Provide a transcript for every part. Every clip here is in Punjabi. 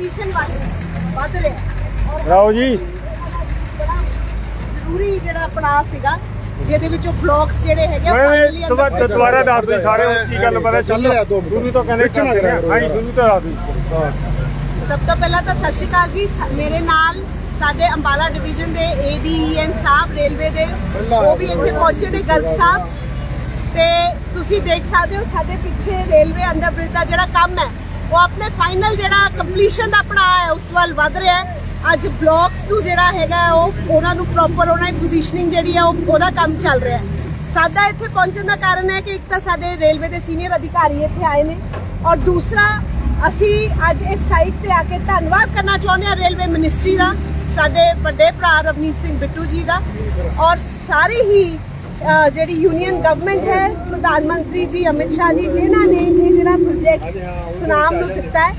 ਵੱਧ ਰਿਹਾ। ਔਰ ਰਾਓ ਜੀ। ਜ਼ਰੂਰੀ ਜਿਹੜਾ ਪੜਾਅ ਸੀਗਾ ਜਿਹਦੇ ਵਿੱਚੋਂ ਬਲੌਕਸ ਜਿਹੜੇ ਹੈਗੇ ਮੈਂ ਅੰਦਰ ਦੁਬਾਰਾ ਦੁਬਾਰਾ ਦੱਸ ਦਿਓ ਸਾਰੇ ਕੀ ਗੱਲ ਪਤਾ ਚੱਲ ਰਿਹਾ। ਦੋ ਮਿੰਟ। ਸ਼ੁਰੂ ਤੋਂ ਕਹਿੰਦੇ ਵਿੱਚ ਨਾ ਕਰਿਆ ਕਰੋ ਹਾਂ ਸ਼ੁਰੂ ਤੋਂ ਦੱਸ ਦਿਓ ਸਭ ਤੋਂ ਪਹਿਲਾਂ ਤਾਂ ਸਤਿ ਸ਼੍ਰੀ ਅਕਾਲ ਜੀ। ਮੇਰੇ ਨਾਲ ਸਾਡੇ ਅੰਬਾਲਾ ਡਿਵੀਜ਼ਨ ਦੇ ਏਡੀਐਨ ਸਾਹਿਬ ਰੇਲਵੇ ਦੇ। ਉਹ ਵੀ ਇੱਥੇ ਪਹੁੰਚੇ ਨੇ ਗਰਗ ਸਾਹਿਬ। ਤੇ ਤੁਸੀਂ ਦੇਖ ਸਕਦੇ ਹੋ ਸਾਡੇ ਪਿੱਛੇ ਰੇਲਵੇ ਅੰਡਰਬ੍ਰਿਜ ਦਾ ਜਿਹੜਾ ਕੰਮ ਹੈ ਉਹ ਆਪਣੇ ਫਾਈਨਲ ਜਿਹੜਾ ਕੰਪਲੀਸ਼ਨ ਦਾ ਪੜਾਅ ਹੈ, ਉਸ ਵੱਲ ਵਧ ਰਿਹਾ ਹੈ। ਅੱਜ ਬਲੌਕਸ ਨੂੰ ਜਿਹੜਾ ਹੈਗਾ ਉਹ ਉਹਨਾਂ ਨੂੰ ਪ੍ਰੋਪਰ ਉਹਨਾਂ ਦੀ ਪੋਜੀਸ਼ਨਿੰਗ ਜਿਹੜੀ ਹੈ ਉਹਦਾ ਕੰਮ ਚੱਲ ਰਿਹਾ ਹੈ। ਸਾਡਾ ਇੱਥੇ ਪਹੁੰਚਣ ਦਾ ਕਾਰਨ ਹੈ ਕਿ ਇੱਕ ਤਾਂ ਸਾਡੇ ਰੇਲਵੇ ਦੇ ਸੀਨੀਅਰ ਅਧਿਕਾਰੀ ਇੱਥੇ ਆਏ ਨੇ ਔਰ ਦੂਸਰਾ, ਅਸੀਂ ਅੱਜ ਇਸ ਸਾਈਟ ਤੇ ਆ ਕੇ ਧੰਨਵਾਦ ਕਰਨਾ ਚਾਹੁੰਦੇ ਹਾਂ ਰੇਲਵੇ ਮਿਨਿਸਟਰੀ ਦਾ, ਸਾਡੇ ਵੱਡੇ ਭਰਾ ਰਵਨੀਤ ਸਿੰਘ ਬਿੱਟੂ ਜੀ ਦਾ ਔਰ ਸਾਰੇ ਹੀ ਜਿਹੜੀ ਯੂਨੀਅਨ ਗਵਰਨਮੈਂਟ ਹੈ, ਪ੍ਰਧਾਨ ਮੰਤਰੀ ਜੀ ਅਮਿਤ ਸ਼ਾਹ ਜੀ, ਜਿਨ੍ਹਾਂ ਨੇ ਇਹ ਜਿਹੜਾ ਪ੍ਰੋਜੈਕਟ ਸੁਨਾਮ ਨੂੰ ਦਿੱਤਾ ਹੈ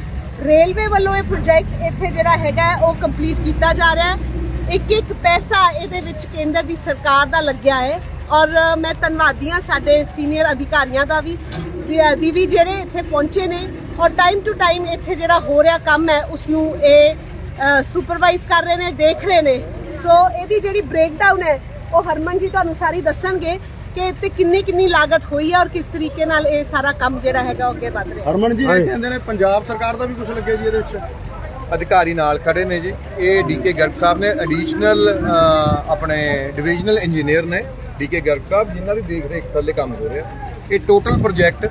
ਰੇਲਵੇ ਵੱਲੋਂ ਇਹ ਪ੍ਰੋਜੈਕਟ ਇੱਥੇ ਜਿਹੜਾ ਹੈਗਾ ਉਹ ਕੰਪਲੀਟ ਕੀਤਾ ਜਾ ਰਿਹਾ ਹੈ। ਇੱਕ ਇੱਕ ਪੈਸਾ ਇਹਦੇ ਵਿੱਚ ਕੇਂਦਰ ਦੀ ਸਰਕਾਰ ਦਾ ਲੱਗਿਆ ਹੈ। ਔਰ ਮੈਂ ਧੰਨਵਾਦੀ ਹਾਂ ਸਾਡੇ ਸੀਨੀਅਰ ਅਧਿਕਾਰੀਆਂ ਦਾ ਵੀ, ਦੀ ਵੀ ਜਿਹੜੇ ਇੱਥੇ ਪਹੁੰਚੇ ਨੇ। ਔਰ ਟਾਈਮ ਟੂ ਟਾਈਮ ਇੱਥੇ ਜਿਹੜਾ ਹੋ ਰਿਹਾ ਕੰਮ ਹੈ ਉਸ ਨੂੰ ਇਹ ਸੁਪਰਵਾਈਜ਼ ਕਰ ਰਹੇ ਨੇ, ਦੇਖ ਰਹੇ ਨੇ। ਸੋ ਇਹਦੀ ਜਿਹੜੀ ਬ੍ਰੇਕਡਾਊਨ ਹੈ ਉਹ ਹਰਮਨ ਜੀ ਤੁਹਾਨੂੰ ਸਾਰੀ ਦੱਸਣਗੇ ਕਿ ਇੱਥੇ ਕਿੰਨੀ ਕਿੰਨੀ ਲਾਗਤ ਹੋਈ ਹੈ ਔਰ ਕਿਸ ਤਰੀਕੇ ਨਾਲ ਇਹ ਸਾਰਾ ਕੰਮ ਜਿਹੜਾ ਹੈਗਾ ਉਹ ਅੱਗੇ ਵਧ ਰਿਹਾ। ਹੈ ਹਰਮਨ ਜੀ। ਇਹ ਕਹਿੰਦੇ ਨੇ ਪੰਜਾਬ ਸਰਕਾਰ ਦਾ ਵੀ ਕੁਝ ਲੱਗਿਆ ਜੀ ਇਹਦੇ ਵਿੱਚ। ਅਧਿਕਾਰੀ ਨਾਲ ਖੜੇ ਨੇ ਜੀ। ਇਹ ਡੀਕੇ ਗਰਗ ਸਾਹਿਬ ਨੇ ਐਡੀਸ਼ਨਲ ਆਪਣੇ ਡਿਵੀਜ਼ਨਲ ਇੰਜੀਨੀਅਰ ਨੇ ਡੀਕੇ ਗਰਗ ਸਾਹਿਬ ਜਿਨ੍ਹਾਂ ਦੀ ਦੇਖ ਰੇਖ ਥੱਲੇ ਕੰਮ ਹੋ ਰਿਹਾ। ਇਹ ਟੋਟਲ ਪ੍ਰੋਜੈਕਟ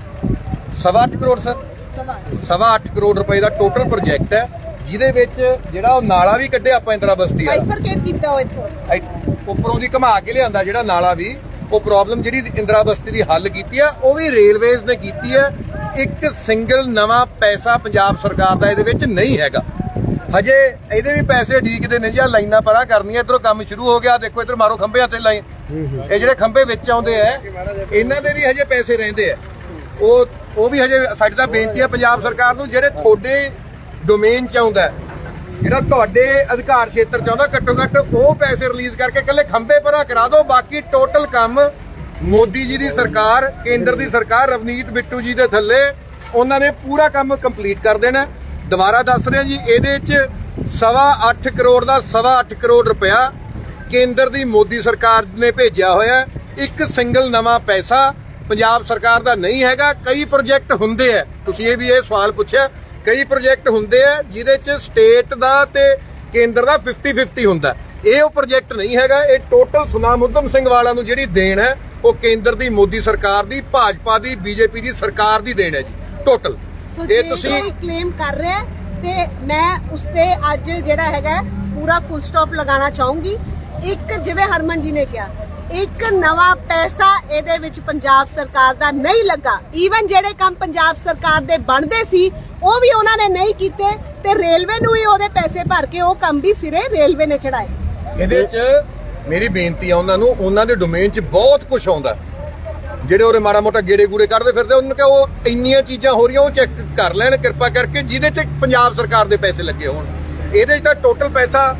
ਸਵਾ ਅੱਠ ਕਰੋੜ ਸਰ। ਸਵਾਲ ਸਵਾ ਅੱਠ ਕਰੋੜ ਰੁਪਏ ਦਾ ਟੋਟਲ ਪ੍ਰੋਜੈਕਟ ਹੈ ਜਿਹਦੇ ਵਿੱਚ ਜਿਹੜਾ ਉਹ ਨਾਲਾ ਵੀ ਕੱਢਿਆ ਆਪਾਂ ਇੰਦਰਾ ਬਸਤੀ ਵਾਲਾ। ਬਾਈਫਰਕੇਟ ਕੀਤਾ ਉਹ ਇੱਥੇ ਉੱਪਰੋਂ ਦੀ ਘੁਮਾ ਕੇ ਲਿਆਂਦਾ ਜਿਹੜਾ ਨਾਲਾ ਵੀ ਉਹ ਪ੍ਰੋਬਲਮ ਜਿਹੜੀ ਇੰਦਰਾ ਬਸਤੀ ਦੀ ਹੱਲ ਕੀਤੀ ਆ ਉਹ ਵੀ ਰੇਲਵੇਜ਼ ਨੇ ਕੀਤੀ ਹੈ ਇੱਕ ਸਿੰਗਲ ਨਵਾਂ ਪੈਸਾ ਪੰਜਾਬ ਸਰਕਾਰ ਦਾ ਇਹਦੇ ਵਿੱਚ ਨਹੀਂ ਹੈਗਾ। ਹਜੇ ਇਹਦੇ ਵੀ ਪੈਸੇ ਡੀਕਦੇ ਨੇ ਜਾਂ ਲਾਈਨਾਂ ਪਰਾਂ ਕਰਨੀਆਂ ਇਧਰੋਂ ਕੰਮ ਸ਼ੁਰੂ ਹੋ ਗਿਆ ਦੇਖੋ ਇਧਰ ਮਾਰੋ ਖੰਭਿਆਂ ਤੇ ਲਾਈਨ। ਇਹ ਜਿਹੜੇ ਖੰਭੇ ਵਿੱਚ ਆਉਂਦੇ ਆ ਇਹਨਾਂ ਦੇ ਵੀ ਹਜੇ ਪੈਸੇ ਰਹਿੰਦੇ ਆ। ਉਹ ਉਹ ਵੀ ਹਜੇ ਸਾਡੀ ਤਾਂ ਬੇਨਤੀ ਹੈ ਪੰਜਾਬ ਸਰਕਾਰ ਨੂੰ ਜਿਹੜੇ ਤੁਹਾਡੇ ਡੋਮੇਨ ਚ ਆਉਂਦਾ ਜਿਹੜਾ ਤੁਹਾਡੇ ਅਧਿਕਾਰ ਖੇਤਰ ਚ ਆਉਂਦਾ, ਘੱਟੋ ਘੱਟ ਉਹ ਪੈਸੇ ਰਿਲੀਜ਼ ਕਰਕੇ ਇਕੱਲੇ ਖੰਭੇ ਭਰਾ ਕਰਾ ਦਿਓ, ਬਾਕੀ ਟੋਟਲ ਕੰਮ ਮੋਦੀ ਜੀ ਦੀ ਸਰਕਾਰ, ਕੇਂਦਰ ਦੀ ਸਰਕਾਰ, ਰਵਨੀਤ ਬਿੱਟੂ ਜੀ ਦੇ ਥੱਲੇ, ਉਹਨਾਂ ਨੇ ਪੂਰਾ ਕੰਮ ਕੰਪਲੀਟ ਕਰ ਦੇਣਾ। ਦੁਬਾਰਾ ਦੱਸ ਰਿਹਾ ਜੀ, ਇਹਦੇ ਚ ਸਵਾ 8 ਕਰੋੜ ਦਾ ਸਵਾ 8 ਕਰੋੜ ਰੁਪਇਆ ਕੇਂਦਰ ਦੀ ਮੋਦੀ ਸਰਕਾਰ ਨੇ ਭੇਜਿਆ ਹੋਇਆ ਇੱਕ ਸਿੰਗਲ ਨਵਾਂ ਪੈਸਾ ਪੰਜਾਬ ਸਰਕਾਰ ਦਾ ਨਹੀਂ ਹੈਗਾ, ਕਈ ਪ੍ਰੋਜੈਕਟ ਹੁੰਦੇ ਆ ਤੁਸੀਂ ਇਹ ਵੀ ਇਹ ਸਵਾਲ ਪੁੱਛਿਆ ਕਈ ਪ੍ਰੋਜੈਕਟ ਹੁੰਦੇ ਆ ਜਿਹਦੇ ਚ ਸਟੇਟ ਦਾ ਤੇ ਕੇਂਦਰ ਦਾ 50-50 ਹੁੰਦਾ। ਇਹ ਉਹ ਪ੍ਰੋਜੈਕਟ ਨਹੀਂ ਹੈਗਾ ਇਹ ਟੋਟਲ ਸੁਨਾਮ ਉਦਮ ਸਿੰਘ ਵਾਲਾ ਨੂੰ ਜਿਹੜੀ ਦੇਣ ਹੈ ਉਹ ਕੇਂਦਰ ਦੀ ਮੋਦੀ ਸਰਕਾਰ ਦੀ ਭਾਜਪਾ ਦੀ ਬੀਜੇਪੀ ਦੀ ਸਰਕਾਰ ਦੀ ਦੇਣ ਹੈ ਜੀ ਟੋਟਲ ਇਹ ਤੁਸੀਂ ਕਲੇਮ ਕਰ ਰਿਹਾ ਤੇ ਮੈਂ ਉਸ ਤੇ ਅੱਜ ਜਿਹੜਾ ਹੈਗਾ ਪੂਰਾ ਫੁੱਲ ਸਟਾਪ ਲਗਾਉਣਾ ਚਾਹੂੰਗੀ। ਇੱਕ ਜਿਵੇਂ ਹਰਮਨ ਜੀ ਨੇ ਕਿਹਾ ਇੱਕ ਨਵਾਂ ਪੈਸਾ ਇਹਦੇ ਵਿੱਚ ਪੰਜਾਬ ਸਰਕਾਰ ਦਾ ਨਹੀਂ ਲੱਗਾ। ਈਵਨ ਜਿਹੜੇ ਕੰਮ ਪੰਜਾਬ ਸਰਕਾਰ ਦੇ ਬਣਦੇ ਸੀ ਉਹ ਵੀ ਉਹਨਾਂ ਨੇ ਨਹੀਂ ਕੀਤੇ ਤੇ ਰੇਲਵੇ ਨੂੰ ਹੀ ਉਹਦੇ ਪੈਸੇ ਭਰ ਕੇ ਉਹ ਕੰਮ ਵੀ ਸਿਰੇ ਰੇਲਵੇ ਨੇ ਚੜਾਏ। ਇਹਦੇ 'ਚ ਮੇਰੀ ਬੇਨਤੀ ਆ ਉਹਨਾਂ ਨੂੰ ਉਹਨਾਂ ਦੇ ਡੋਮੇਨ 'ਚ ਬਹੁਤ ਕੁਝ ਆਉਂਦਾ। ਜਿਹੜੇ ਉਹਰੇ ਮਾੜਾ ਮੋਟਾ ਗੇੜੇ ਗੂੜੇ ਕੱਢਦੇ ਫਿਰਦੇ ਉਹਨਾਂ ਕਿ ਉਹ ਇੰਨੀਆਂ ਚੀਜ਼ਾਂ ਹੋ ਰਹੀਆਂ ਉਹ ਚੈੱਕ ਕਰ ਲੈਣ ਕਿਰਪਾ ਕਰਕੇ ਜਿਹਦੇ 'ਚ ਪੰਜਾਬ ਸਰਕਾਰ ਦੇ ਪੈਸੇ ਲੱਗੇ ਹੋਣ। ਇਹਦੇ 'ਚ ਤਾਂ ਟੋਟਲ ਪੈਸਾ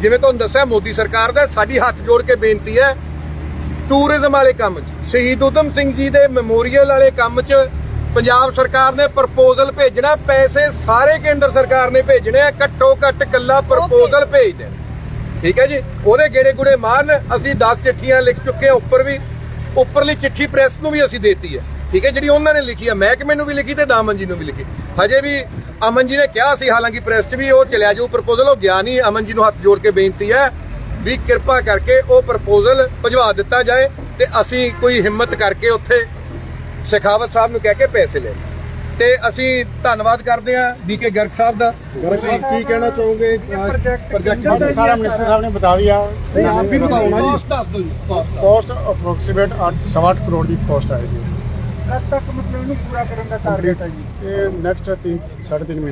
ਜਿਵੇਂ ਤੁਹਾਨੂੰ ਦੱਸਿਆ ਮੋਦੀ ਸਰਕਾਰ ਦਾ ਸਾਡੀ ਹੱਥ ਜੋੜ ਕੇ ਬੇਨਤੀ ਹੈ ਟੂਰਿਜ਼ਮ ਵਾਲੇ ਕੰਮ 'ਚ। ਸ਼ਹੀਦ ਉਦਮ ਸਿੰਘ ਜੀ ਦੇ ਮੈਮੋਰੀਅਲ ਵਾਲੇ ਕੰਮ 'ਚ ਪੰਜਾਬ ਸਰਕਾਰ ਨੇ ਪ੍ਰਪੋਜ਼ਲ ਭੇਜਣਾ ਪੈਸੇ ਸਾਰੇ ਕੇਂਦਰ ਸਰਕਾਰ ਨੇ ਭੇਜਣੇ ਆ ਘੱਟੋ ਘੱਟ ਕੱਲਾ ਪ੍ਰਪੋਜ਼ਲ ਭੇਜ ਦੇਣ। ਠੀਕ ਹੈ ਜੀ? ਉਹਦੇ ਗੇੜੇ ਗੁੜੇ ਮਾਰਨ ਅਸੀਂ 10 ਚਿੱਠੀਆਂ ਲਿਖ ਚੁੱਕੇ ਹਾਂ ਉੱਪਰ ਵੀ ਉੱਪਰਲੀ ਚਿੱਠੀ ਪ੍ਰੈਸ ਨੂੰ ਵੀ ਅਸੀਂ ਦੇਤੀ ਹੈ। ਠੀਕ ਹੈ? ਜਿਹੜੀ ਉਹਨਾਂ ਨੇ ਲਿਖੀ ਹੈ ਮਹਿਕਮੇ ਨੂੰ ਵੀ ਲਿਖੀ ਤੇ ਦਾਮਨ ਜੀ ਨੂੰ ਵੀ ਲਿਖੀ। ਹਜੇ ਵੀ ਅਮਨ ਜੀ ਨੇ ਕਿਹਾ ਸੀ ਹਾਲਾਂਕਿ ਪ੍ਰੈਸ 'ਚ ਵੀ ਉਹ ਚਲਿਆ ਜਾਊ ਪ੍ਰਪੋਜ਼ਲ ਉਹ ਗਿਆ ਨਹੀਂ। ਅਮਨ ਜੀ ਨੂੰ ਹੱਥ ਜੋੜ ਕੇ ਬੇਨਤੀ ਹੈ ਵੀ ਕਿਰਪਾ ਕਰਕੇ ਉਹ ਪ੍ਰਪੋਜ਼ਲ ਭਜਵਾ ਦਿੱਤਾ ਜਾਏ ਤੇ ਅਸੀਂ ਕੋਈ ਹਿੰਮਤ ਕਰਕੇ ਉੱਥੇ ਸ਼ੇਖਾਵਤ ਸਾਹਿਬ ਨੂੰ ਕਹਿ ਕੇ ਪੈਸੇ ਲੈ। ਤੇ ਅਸੀਂ ਧੰਨਵਾਦ ਕਰਦੇ ਹਾਂ ਡੀਕੇ ਗਰਗ ਸਾਹਿਬ ਦਾ। ਗਰਗ ਸਾਹਿਬ ਕੀ ਕਹਿਣਾ ਚਾਹੋਗੇ? ਪ੍ਰੋਜੈਕਟ ਸਾਰਾ ਮਿਨਿਸਟਰ ਸਾਹਿਬ ਨੇ ਬਤਾ ਦਿਆ। ਨਹੀਂ ਆਪ ਵੀ ਬਤਾਓ ਨਾ ਜੀ। ਦੱਸ ਦਿਓ ਜੀ ਕੋਸਟ ਅਪਰੋਕਸੀਮੇਟ 8 ਕਰੋੜ ਦੀ ਕੋਸਟ ਆਏਗੀ। में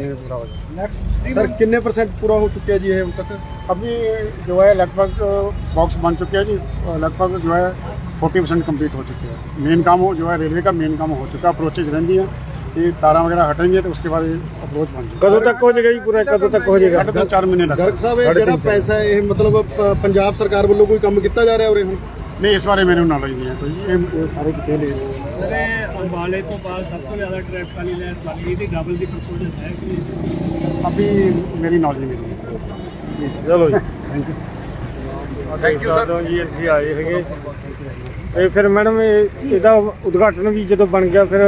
है रेलवे का मेन काम हो चुका अप्रोचेज तारा वगैरह हटेंगे तो उसके बाद अप्रोच बन कदों तक हो जाएगा पूरा कदों तक हो जाएगा साढ़े तीन चार महीने लग साहब ये पैसा है मतलब पंजाब सरकार वालों कोई काम किया जा रहा है और ਕੀਤਾ ਨਹੀਂ ਇਸ ਬਾਰੇ ਮੈਨੂੰ ਨੌਲੇਜ ਨਹੀਂ ਹੈ ਕੋਈ। ਇਹ ਇਹ ਸਾਰੇ ਡਿਟੇਲ ਹੈ ਸਰੇ ਅੰਬਾਲੇ ਤੋਂ ਬਾਅਦ ਸਭ ਤੋਂ ਜ਼ਿਆਦਾ ਟ੍ਰੈਫਿਕ ਵਾਲੀ ਲਾਈਨ ਬਣ ਗਈ ਤੇ ਡਬਲ ਦੀ ਪ੍ਰਪੋਜ਼ਲ ਹੈ ਕਿ ਅਭੀ ਮੇਰੀ ਨੌਲੇਜ ਨਹੀਂ ਹੈ। ਚਲੋ ਜੀ। Thank you, sir. ਸਰ ਜੀ ਇੱਥੇ ਆਏ ਹੈਗੇ। ਤੇ ਫਿਰ ਮੈਡਮ ਇਹ ਇਹਦਾ ਉਦਘਾਟਨ ਵੀ ਜਦੋਂ ਬਣ ਗਿਆ ਫਿਰ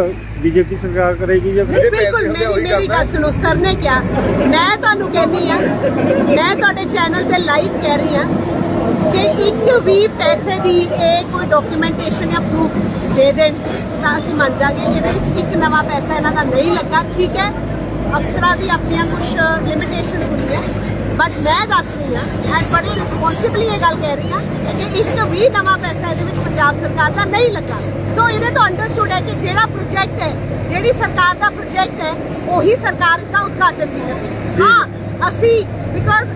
ਬੀਜੇਪੀ ਸਰਕਾਰ ਕਰੇਗੀ ਜਾਂ ਫਿਰ ਬਿਲਕੁਲ ਮੇਰੀ। ਗੱਲ ਸੁਣੋ ਸਰ ਨੇ ਕਿਹਾ। ਮੈਂ ਤੁਹਾਨੂੰ ਕਹਿੰਦੀ ਆ ਮੈਂ ਤੁਹਾਡੇ ਚੈਨਲ ਤੇ ਲਾਈਵ ਕਹਿ ਰਹੀ ਆ ਕਿ ਇੱਕ ਵੀ ਪੈਸੇ ਦੀ ਇਹ ਕੋਈ ਡਾਕੂਮੈਂਟੇਸ਼ਨ ਜਾਂ ਪ੍ਰੂਫ ਦੇ ਦੇਣ ਤਾਂ ਅਸੀਂ ਮੰਨ ਜਾਗੇ ਇਹਦੇ ਵਿੱਚ ਇੱਕ ਨਵਾਂ ਪੈਸਾ ਇਹਨਾਂ ਦਾ ਨਹੀਂ ਲੱਗਾ ਠੀਕ ਹੈ? ਅਫਸਰਾਂ ਦੀ ਆਪਣੀਆਂ ਕੁਝ ਲਿਮਿਟੇਸ਼ਨਸ ਹੁੰਦੀਆਂ ਬਟ ਮੈਂ ਦੱਸ ਰਹੀ ਹਾਂ ਐਂਡ ਬੜੀ ਰਿਸਪੌਂਸਿਬਲੀ ਇਹ ਗੱਲ ਕਹਿ ਰਹੀ ਹਾਂ ਕਿ ਇੱਕ ਵੀ ਨਵਾਂ ਪੈਸਾ ਇਹਦੇ ਵਿੱਚ ਪੰਜਾਬ ਸਰਕਾਰ ਦਾ ਨਹੀਂ ਲੱਗਾ। ਸੋ ਇਹਦੇ ਤੋਂ ਅੰਡਰਸਟੂਡ ਹੈ ਕਿ ਜਿਹੜਾ ਪ੍ਰੋਜੈਕਟ ਹੈ ਜਿਹੜੀ ਸਰਕਾਰ ਦਾ ਪ੍ਰੋਜੈਕਟ ਹੈ ਉਹੀ ਸਰਕਾਰ ਇਸ ਦਾ ਉਦਘਾਟਨ ਵੀ ਕਰੇ ਹਾਂ ਅਸੀਂ because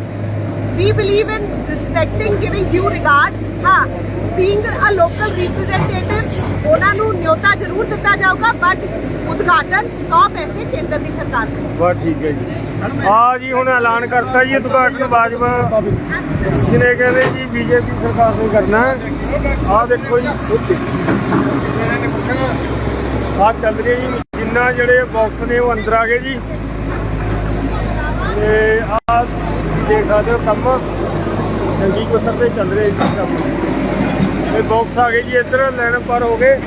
we believe in respecting, giving due regard. ਹਾਂ being a local representative, ਉਹਨਾਂ ਨੂੰ ਨਿਯੋਤਾ ਜ਼ਰੂਰ ਦਿੱਤਾ ਜਾਊਗਾ ਬਟ ਉਦਘਾਟਨ 100 ਪੈਸੇ ਕੇਂਦਰ ਦੀ ਸਰਕਾਰ ਦਾ ਬਸ ਠੀਕ ਹੈ ਜੀ। ਆ ਜੀ, ਹੁਣ ਐਲਾਨ ਕਰਤਾ ਜੀ ਉਦਘਾਟਨ ਬਾਜਵਾ। ਜਿਹਨੇ ਕਹਿੰਦੇ ਜੀ ਬੀਜੇਪੀ ਸਰਕਾਰ ਨੇ ਕਰਨਾ ਆ ਦੇਖੋ ਜੀ। ਆ ਚੱਲ ਰਹੀ ਹੈ ਜੀ ਜਿੰਨਾ ਜਿਹੜੇ ਬਾਕਸ ਨੇ ਉਹ ਅੰਦਰ ਆ ਗਏ ਜੀ। ਤੇ ਆ ਦੇਖ ਸਕਦੇ ਹੋ ਕੰਮ। ਚੰਗੀ ਕੁੱਤਰ ਤੇ ਚੱਲ ਰਿਹਾ ਜੀ ਕੰਮ। ਇਹ ਬਾਕਸ ਆ ਗਏ ਜੀ ਇੱਧਰ, ਲੈਣ ਪਰ ਹੋ ਗਏ।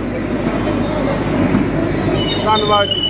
ਧੰਨਵਾਦ ਜੀ।